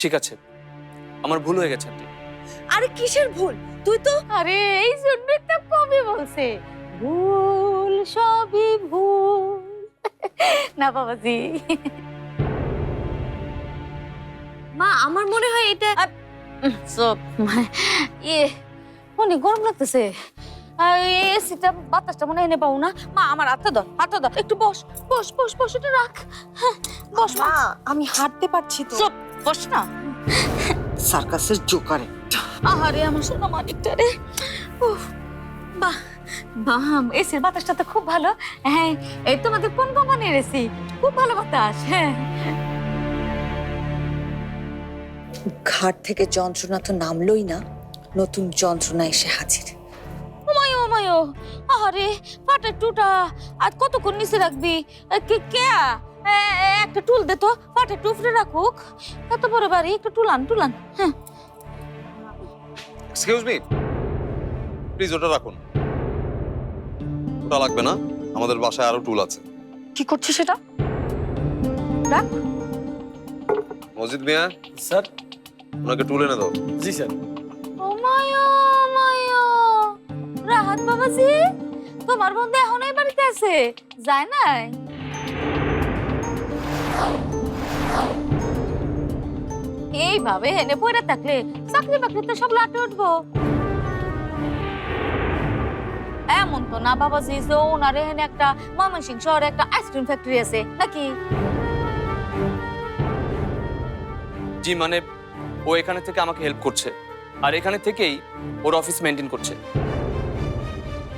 ঠিক আছে আমার ভুল হয়ে গেছে আন্টি। আরে কিসের ভুল? তুই তো আরে এই জন্যই তো কবি বলছে। ভুল সবই ভুল। না বাবাজি। মা আমার মনে হয় এটা সব ইয়ে অনেক গরম লাগতেছে। এসিটা বাতাসটা মনে হয় এনে পাবো না। মা আমার হাতটা ধর হাতটা ধর। একটু বস বস বস বস এটা রাখ। হ্যাঁ, বস মা আমি হাঁটতে পারছি তো। বস না। সার্কাসের জোকারে। আহারে আমার সোনা মানিকটা রে। বাহ বাহ এসির বাতাসটা তো খুব ভালো। হ্যাঁ এই তোমাদের কোন কোম্পানির এসি খুব ভালো বাতাস হ্যাঁ। ঘাট থেকে যন্ত্রণা তো নামলোই না নতুন যন্ত্রণা এসে হাজির। ওমায়ো ওমায়ো আরে পাটের টুটা আর কতক্ষণ নিচে রাখবি? কে কে? এ, এ, একটা টুল দে তো পাটের টুফরে রাখুক। এত বড় বাড়ি একটু টুলান টুলান। হ্যাঁ। এক্সকিউজ মি প্লিজ ওটা রাখুন। ওটা লাগবে না আমাদের বাসায় আরও টুল আছে। কি করছিস সেটা? মসজিদ মিয়া? স্যার। ওনাকে টুল এনে দাও। জি স্যার। ওমায়ো ওমায়ো রাহাত বাবাজি তোমার বন্ধু এখন এই বাড়িতে আছে? যায় নাই? এইভাবে হেনে পড়ে থাকলে চাকরি বাকরিতে সব লাটে উঠবো। এমন তো না বাবাজি যে ওনার এখানে একটা ময়মনসিং শহরে একটা আইসক্রিম ফ্যাক্টরি আছে নাকি? জি মানে ও এখানে থেকে আমাকে হেল্প করছে। আর এখানে থেকেই ওর অফিস মেনটেন করছে।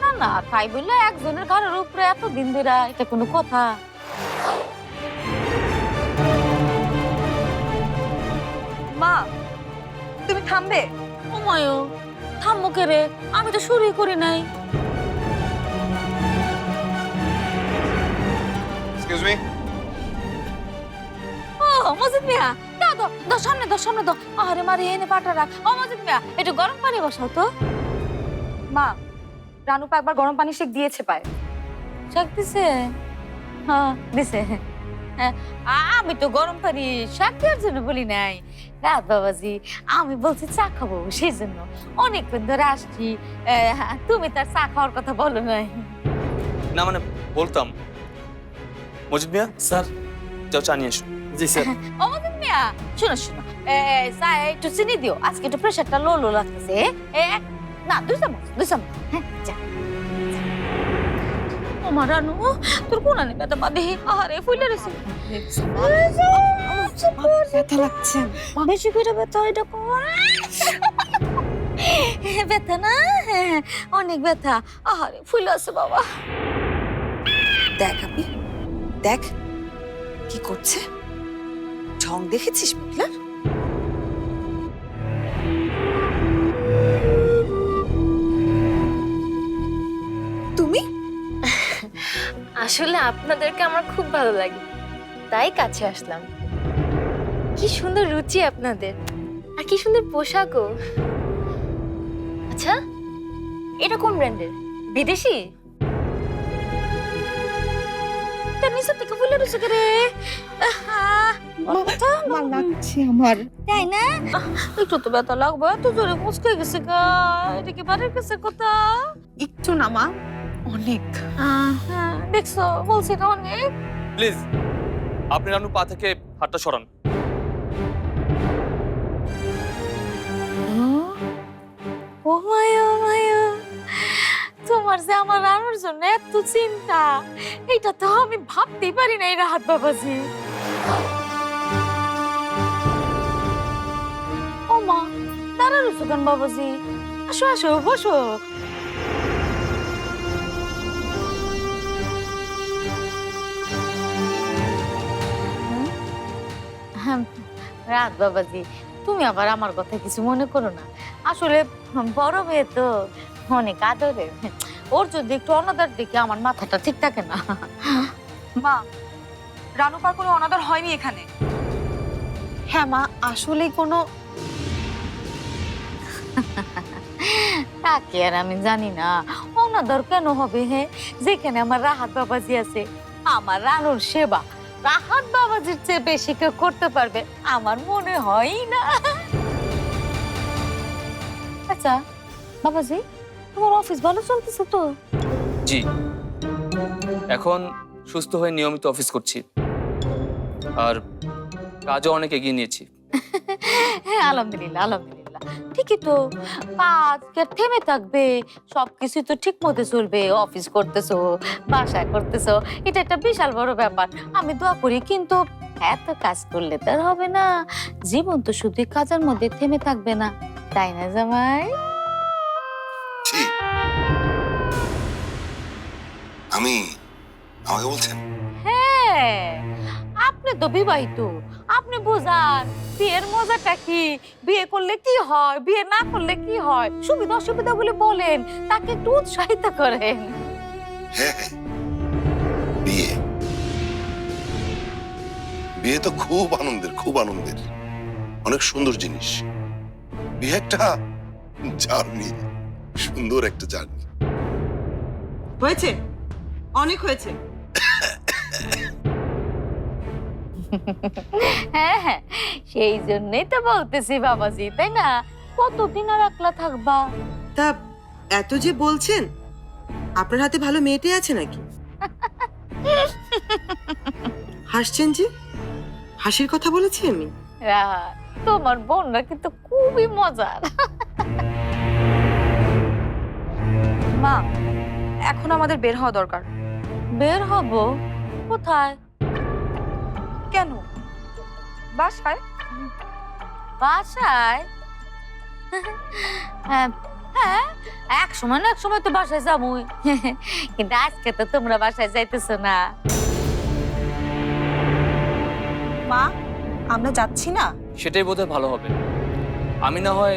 না না তাই বললে একজনের ঘরের উপরে এত দিন ধরে এটা কোনো কথা। তুমি থামবে? ওমায়ো থাম্মু কে রে? আমি তো শুরুই করি নাই। এক্সকিউজ মি ও মজিদ মিয়া দাও দাও দাও সামনে দাও সামনে দাও। আরে মারে এনে পাটা রাখ। ও মজিদ মিয়া একটু গরম পানি বসাও তো। মা রানুপা একবার গরম পানি শেক দিয়েছে পায়। শাক দিছে? হ্যাঁ দিছে। হ্যাঁ, আমি তো গরম পানি শাক দেওয়ার জন্য বলি নাই। রাত বাবাজি? আমি বলছি চা খাব সেই জন্য। অনেকক্ষণ ধরে আসছি। তুমি তার চা খাওয়ার কথা বলো নাই। না মানে বলতাম। মজিদ মিয়া? স্যার। যাও চা নিয়ে এসো। জি স্যার। ও মজিদ মিয়া শোনো শোনো। এ, চা একটু চিনি দিও। আজকে একটু প্রেশারটা লো লো লাগতেছে। না দুই চামচ দুই চামচ। হ্যাঁ যা আমার রানু তোর কোন আনি ব্যথা বাদে আরে ফুলে রয়েছে ব্যথা লাগছে। বেশি করে ব্যথা এটা কর ব্যথা না? হ্যাঁ অনেক ব্যথা। আহারে ফুলে আছে বাবা। দেখ আমি দেখ কি করছে। ঢং দেখেছিস মিটলার তুমি? আসলে আপনাদেরকে আমার খুব ভালো লাগে। তাই কাছে আসলাম। কি সুন্দর রুচি আপনাদের। আর কি সুন্দর পোশাকও আচ্ছা এটা কোন ব্র্যান্ডের বিদেশি? থেকে আমার লাগছে আমার। তাই না? একটু তো ব্যথা লাগবে এত জোরে মুচকে গেছে গা। এটা কি বাড়ির কাছে কথা? একটু না মা অনেক। দেখছ বলছি না অনেক। প্লিজ আপনি রানু পা থেকে হাতটা সরান। ও মায়া মায়া তোমার যে আমার রানুর জন্য এত চিন্তা এটা তো আমি ভাবতেই পারি না এই রাহাত বাবাজি। ও মা দাঁড়ানো সুগান বাবাজি। আসো আসো, বসো। রাত বাবাজি, তুমি আবার আমার কথা কিছু মনে করো না। আসলে বড় মেয়ে তো অনেক আদরের ওর যদি একটু অনাদার দেখে আমার মাথাটা ঠিক থাকে না। মা রানুপার কোনো অনাদর হয়নি এখানে? হ্যাঁ মা আসলে কোনো তাকে আর আমি জানি না। অনাদর কেন হবে হ্যাঁ? যেখানে আমার রাহাত বাবাজি আছে আমার রানুর সেবা। রাহাত বাবাজির চেয়ে বেশি কেউ করতে পারবে আমার মনে হয় না। আচ্ছা বাবাজি তোমার অফিস ভালো চলতেছে তো? জি। এখন সুস্থ হয়ে নিয়মিত অফিস করছি। আর কাজও অনেক এগিয়ে নিয়েছি। হ্যাঁ আলহামদুলিল্লাহ আলহামদুলিল্লাহ। ঠিকই তো। কাজ কি থেমে থাকবে? সবকিছু তো ঠিক মতো চলবে। অফিস করতেছো বাসায় করতেছো। এটা একটা বিশাল বড় ব্যাপার। আমি দোয়া করি কিন্তু এত কাজ করলে তো আর হবে না। জীবন তো শুধু কাজের মধ্যে থেমে থাকবে না। তাই না জামাই? আমি আমাকে বলছেন? হ্যাঁ আপনি তো বিবাহিত। আপনি বোঝান বিয়ের মজাটা কি? বিয়ে করলে কি হয়? বিয়ে না করলে কি হয়? সুবিধা অসুবিধাগুলি বলেন তাকে একটু উৎসাহিত করেন। হ্যাঁ হ্যাঁ। বিয়ে। বিয়ে তো খুব আনন্দের খুব আনন্দের। অনেক সুন্দর জিনিস। বিয়ে একটা জার্নি সুন্দর একটা জার্নি। হয়েছে? অনেক হয়েছে। হ্যাঁ হ্যাঁ সেই জন্যই তো বলতেছি বাবাজি তাই না? কতদিন আর একলা থাকবা? তা এত যে বলছেন আপনার হাতে ভালো মেয়েটে আছে নাকি? হাসছেন যে? হাসির কথা বলেছি আমি? রাহা, তোমার বোনরা কিন্তু খুবই মজার। মা এখন আমাদের বের হওয়া দরকার। বের হব? কোথায়? কেন? বাসায়? বাসায়? হ্যাঁ হ্যাঁ এক সময় না এক সময় তো বাসায় যাবই। কিন্তু আজকে তো তোমরা বাসায় যাইতেছো না। মা আমরা যাচ্ছি না? সেটাই বোধহয় ভালো হবে। আমি না হয়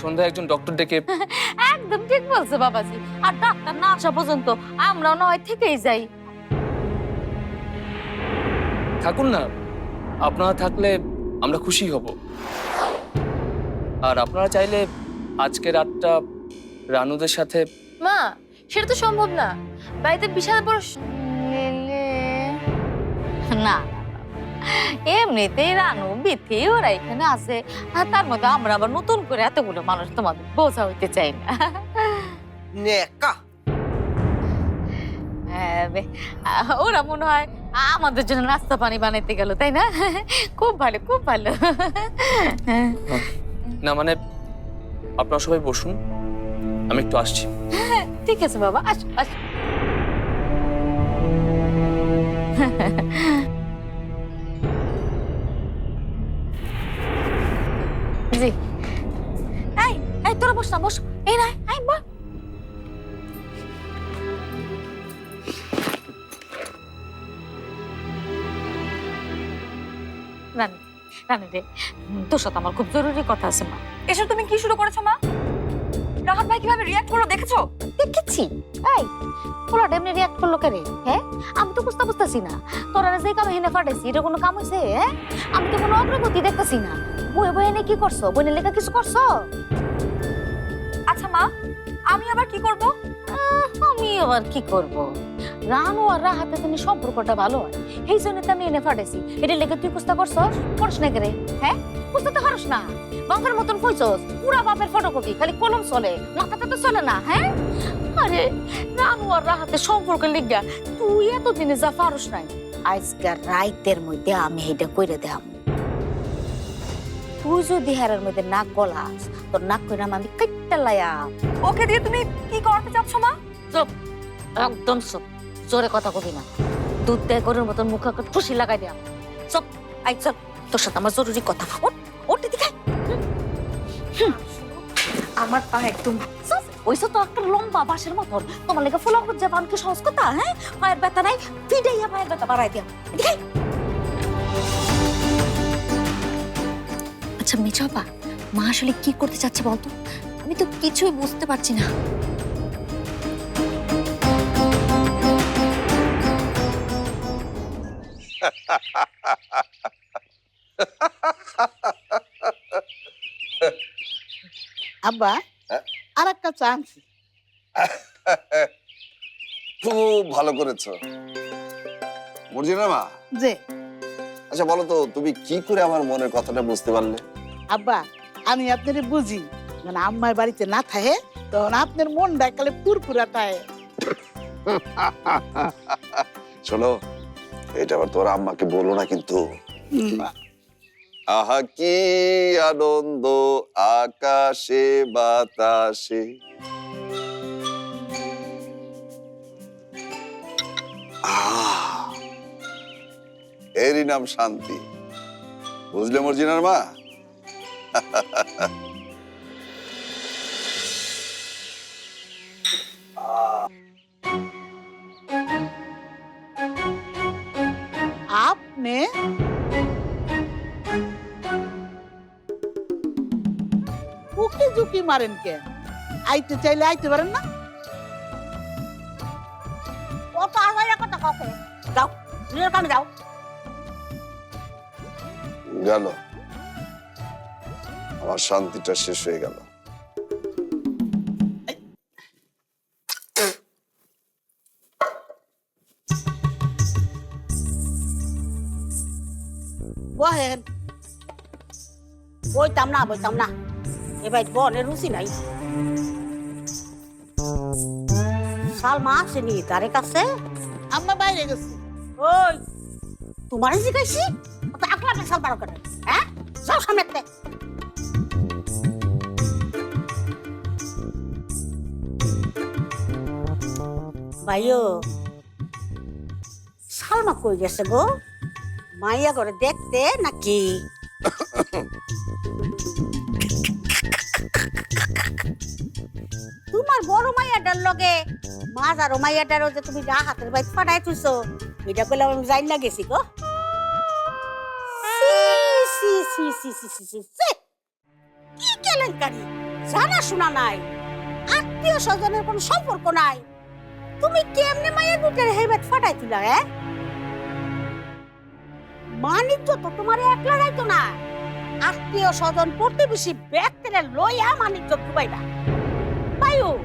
সন্ধ্যায় একজন ডক্টর ডেকে একদম ঠিক বলছো বাবাজি। আর ডাক্তার না আসা পর্যন্ত আমরাও হয় থেকেই যাই। থাকুন না আপনারা থাকলে আমরা খুশি হব। আর আপনারা চাইলে আজকে রাতটা রানুদের সাথে মা সেটা তো সম্ভব না। বাড়িতে বিশাল বড় না না, না। এমনিতেই রানু বিথি ওরা এখানে আছে। আর তার মধ্যে আমরা আবার নতুন করে এতগুলো মানুষ তোমাদের বোঝা হইতে চাই না। নেকা। হ্যাঁ, ওরা মনে হয় আমাদের জন্য নাস্তা পানি বানাইতে গেল তাই না? খুব ভালো খুব ভালো। না মানে আপনারা সবাই বসুন আমি একটু আসছি। ঠিক আছে বাবা আস আস। রানী রে তোর সাথে আমার খুব জরুরি কথা আছে মা। এসব তুমি কি শুরু করেছ মা? রাহাত ভাই কীভাবে রিয়াক্ট করল দেখেছ? দেখেছি। এই পোলাটা এমনি রিয়াক্ট করল কে রে হ্যাঁ? আমি তো বুঝতে বুঝতেছি না। তোরা যে কাম হেনে ফাটাইছি এটা কোনো কাম হয়েছে হ্যাঁ? আমি তো কোনো অগ্রগতি দেখতেছি না। বয়ে বয়ে এনে কি করছ? বইনের লেখা কিছু করছ? আচ্ছা মা আমি আবার কি করব? আমি আবার কি করব? রানু আর রাহাতে তুমি সম্পর্কটা ভালো হয়। এই জন্য আমি এনে ফাটাইছি। এটা লেগে তুই কুস্তা করছস? করিস না কে রে হ্যাঁ? কুস্তা তো হারস না। বাপের মতন কইছস, পুরা বাপের ফটোকপি খালি কলম চলে। মাথাটা তো চলে না হ্যাঁ? আরে, রানু আর রাহাতে সম্পর্ক লিগা তুই এতদিনে যা পারস নাই। আজকাল রাইতের মধ্যে আমি এটা কইরে দেব তুই যদি হেরার মধ্যে নাক গলাস, তোর নাক কইরাম আমি কাইট্টা লায়া ওকে দিয়ে তুমি কি করাতে চাচ্ছ মা চুপ, একদম চুপ। জোরে কথা কবি না। দুধ দেয়, গরুর মতন মুখ খুশি লাগাই দিয়া। চুপ আই চল, তোর সাথে আমার জরুরি কথা। ওঠ দিকে আমার পা একদম ওইসব তো একটা লম্বা বাঁশের মতন। তোমার লেগে ফুলা খুঁজে পান কি সহজ কথা হ্যাঁ? পায়ের ব্যথা নাই ফিডাইয়া পায়ের ব্যথা বাড়াই দিয়া এদিকে। আচ্ছা মেচাপা মা আসলে কি করতে চাচ্ছে বলতো? আমি তো কিছুই বুঝতে পারছি না। আব্বা আর একটা চান্স খুব ভালো করেছ। মর্জিনা মা? যে আচ্ছা বলো তো তুমি কি করে আমার মনের কথাটা বুঝতে পারলে? আব্বা আমি আপনার বুঝি। মানে আম্মার বাড়িতে না থাকে তখন আপনার মনটা একালে পুরপুরা থাকে শোনো এটা আবার তোর আম্মাকে বলো না কিন্তু। আহা কি আনন্দ আকাশে বাতাসে। আহ, এরই নাম শান্তি। বুঝলে মর্জিনার মা? আপনি? উকি ঝুঁকি মারেন কে? আইতে চাইলে আইতে পারেন না? কত আগাইয়া কথা কাউকে যাও নিজের কামে যাও। গেল আমার শান্তিটা শেষ হয়ে গেল। বহেন বইতাম না বইতাম না এবার বনের রুচি নাই সালমা আসেনি তারে কাছে আম্মা বাইরে গেছি ওই তোমারে জিজ্ঞাসি তো আকলা পেশাল পারো কেন হ্যাঁ যাও সামনে। ভাইও সালমা কই গেছে গো মাইয়া করে দেখতে নাকি? তোমার বড় মাইয়াটার লগে মাজারো মাইয়াটারও যে তুমি যা হাতের বাইক ফাটাই তুইছো এটা কইলে আমি যাই না গো। সি, সি, সি, সি, সি, সি। কি কেলেঙ্কারি? জানা শোনা নাই। আত্মীয় স্বজনের কোনো সম্পর্ক নাই। তুমি কেমনে মায়ের দুটের হেবেত ফাটাই তুলা হ্যাঁ? মানিজ্য তো তোমার একলা যাইতো না। আত্মীয় স্বজন প্রতিবেশী ব্যক্তিরা লইয়া মানিজ্য ডুবাইবা বায়ু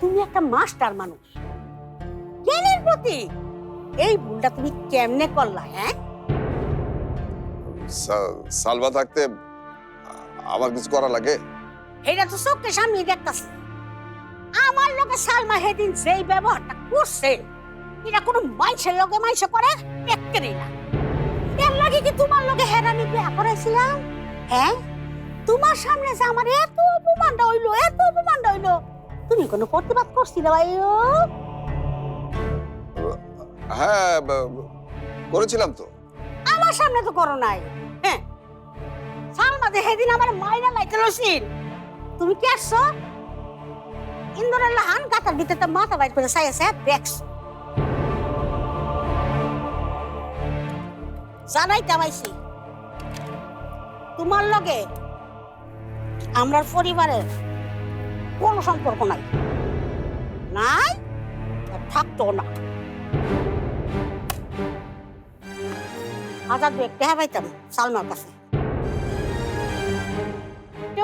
তুমি একটা মাস্টার মানুষ। জ্ঞানের প্রতি? এই ভুলটা তুমি কেমনে করলা হ্যাঁ? সা- সালভা থাকতে আমার কিছু করা লাগে? এটা তো চোখের সামনে দেখতাছি। আমার লোকে সালমা হেদিন যেই ব্যবহারটা করছে এটা কোনো মানুষের লোকে মানুষ করে একেরই না। কি তোমার লোকে হেরানি বিয়া করাইছিলাম? হ্যাঁ তোমার সামনে যে আমার এত অপমানটা হইল এত অপমানটা হইল। তুমি কোনো প্রতিবাদ করছিলে ভাইও হ্যাঁ ব- ব- করেছিলাম তো। আমার সামনে তো করো নাই। হ্যাঁ সালমা যে হেদিন আমার মাইনা লাইতে লসিন তুমি কি আসছো? ইন্দোরের লাহান কাতার ভিতরে মাথা বাইর করে সাই আছে দেখছ। জানাই তামাইছি তোমার লগে আমরার পরিবারের কোনো সম্পর্ক নাই। নাই থাকতো না। হাজার দুয়েক টেহা পাইতাম সালমার কাছে।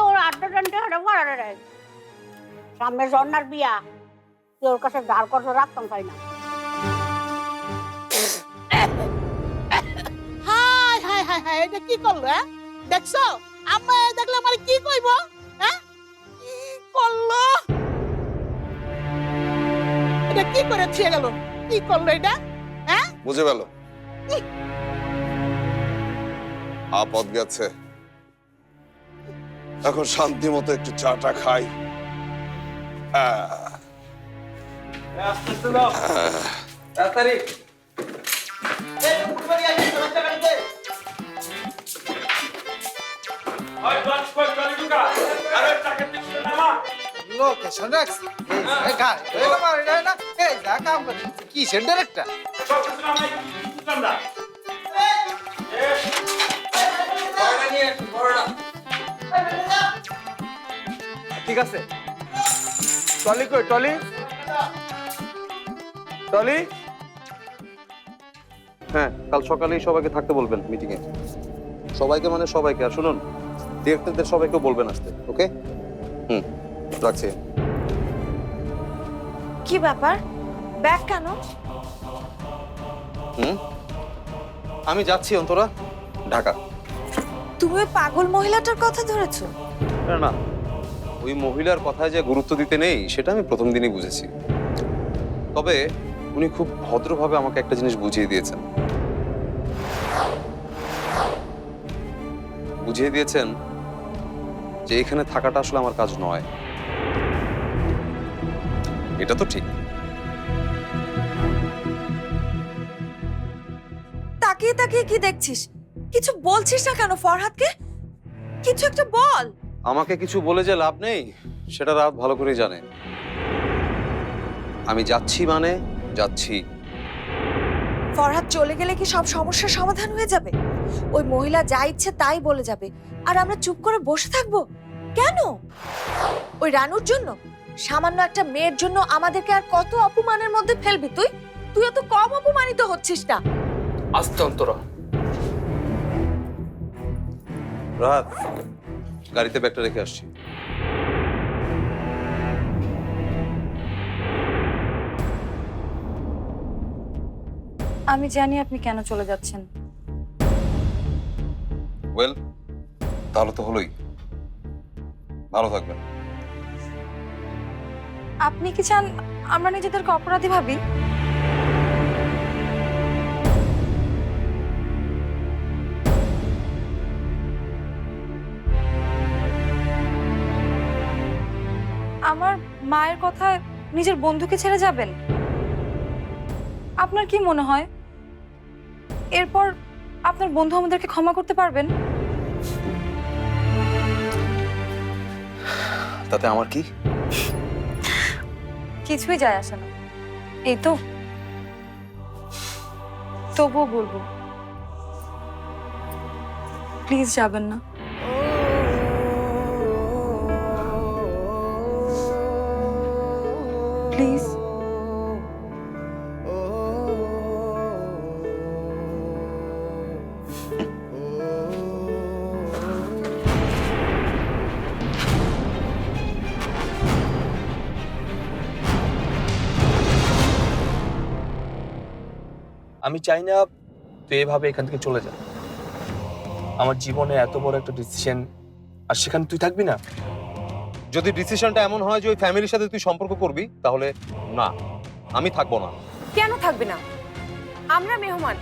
ওর আড্ডা টানতে হাঁটা রে। সামনে জন্নার বিয়া। তুই ওর কাছে ধার করতে রাখতাম তাই না? হাই হাই এটা কি করল হ্যাঁ? দেখছ? আম্মা দেখলে আমার কি কইব হ্যাঁ? কি করল? এটা কি করে ছিয়ে গেল? কি করল এটা বুঝে গেল। আপদ গেছে। এখন শান্তি মতো একটু চাটা খাই। আহ, তাড়াতাড়ি। লোকেশন রাখছি এই ঘাট এই আমার এটা না। এই যা কাম করে কি সেন্টার একটা? ঠিক আছে। টলি কই টলি? টলি? হ্যাঁ কাল সকালেই সবাইকে থাকতে বলবেন মিটিং এ সবাইকে মানে সবাইকে আর শুনুন ডিরেক্টরদের সবাইকে বলবেন আসতে ওকে হুম রাখছি। কি ব্যাপার? ব্যাগ কেন? হুম? আমি যাচ্ছি অন্তরা ঢাকা। তুমি ওই পাগল মহিলাটার কথা ধরেছো? না না ওই মহিলার কথায় যে গুরুত্ব দিতে নেই সেটা আমি প্রথম দিনই বুঝেছি। তবে উনি খুব ভদ্রভাবে আমাকে একটা জিনিস বুঝিয়ে দিয়েছেন। বুঝিয়ে দিয়েছেন যে এখানে থাকাটা আসলে আমার কাজ নয়। এটা তো ঠিক। তাকিয়ে তাকিয়ে কি দেখছিস? কিছু বলছিস না কেন ফরহাদকে? কিছু একটা বল। আমাকে কিছু বলে যে লাভ নেই সেটা রাত ভালো করেই জানে। আমি যাচ্ছি মানে যাচ্ছি। ফরহাদ চলে গেলে কি সব সমস্যার সমাধান হয়ে যাবে? ওই মহিলা যা ইচ্ছে তাই বলে যাবে। আর আমরা চুপ করে বসে থাকব? কেন? ওই রানুর জন্য? সামান্য একটা মেয়ের জন্য আমাদেরকে আর কত অপমানের মধ্যে ফেলবি তুই? তুই এত কম অপমানিত হচ্ছিস না। আস্তে অন্তরা রাত গাড়িতে ব্যাগটা রেখে আসছি। আমি জানি আপনি কেন চলে যাচ্ছেন। ওয়েল তাহলে তো হলোই। ভালো থাকবেন। আপনি কি চান আমরা নিজেদেরকে অপরাধী ভাবি? আমার মায়ের কথায় নিজের বন্ধুকে ছেড়ে যাবেন? আপনার কি মনে হয়? এরপর আপনার বন্ধু আমাদেরকে ক্ষমা করতে পারবেন? তাতে আমার কি? কিছুই যায় আসে না। এই তো। তবুও বলব প্লিজ যাবেন না। আমি চাই না তুই এভাবে এখান থেকে চলে যা। আমার জীবনে এত বড় একটা ডিসিশন আর সেখানে তুই থাকবি না? যদি ডিসিশনটা এমন হয় যে ওই ফ্যামিলির সাথে তুই সম্পর্ক করবি তাহলে না আমি থাকব না। কেন থাকবে না? আমরা মেহমান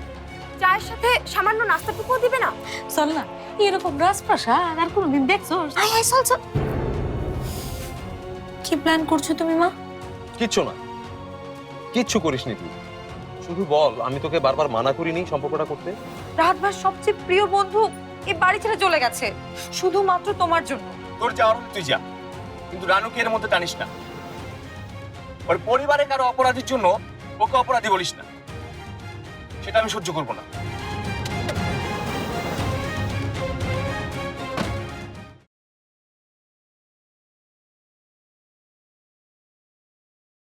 চায়ের সাথে সামান্য নাস্তাটুকুও দিবে না? চল না এরকম রাজপ্রাসাদ আর কোনোদিন দেখছ? আয় আয় চল চল কি প্ল্যান করছ তুমি মা? কিচ্ছু না। কিচ্ছু করিসনি তুই। শুধু বল আমি তোকে বারবার মানা করিনি সম্পর্কটা করতে। রাত ভাই সবচেয়ে প্রিয় বন্ধু এই বাড়ি ছেড়ে চলে গেছে। শুধুমাত্র তোমার জন্য। তোর যাওয়ার তুই যা। কিন্তু রানুকে এর মধ্যে টানিস না। ওর পরিবারে কারও অপরাধের জন্য ওকে অপরাধী বলিস না। সেটা আমি সহ্য করব না।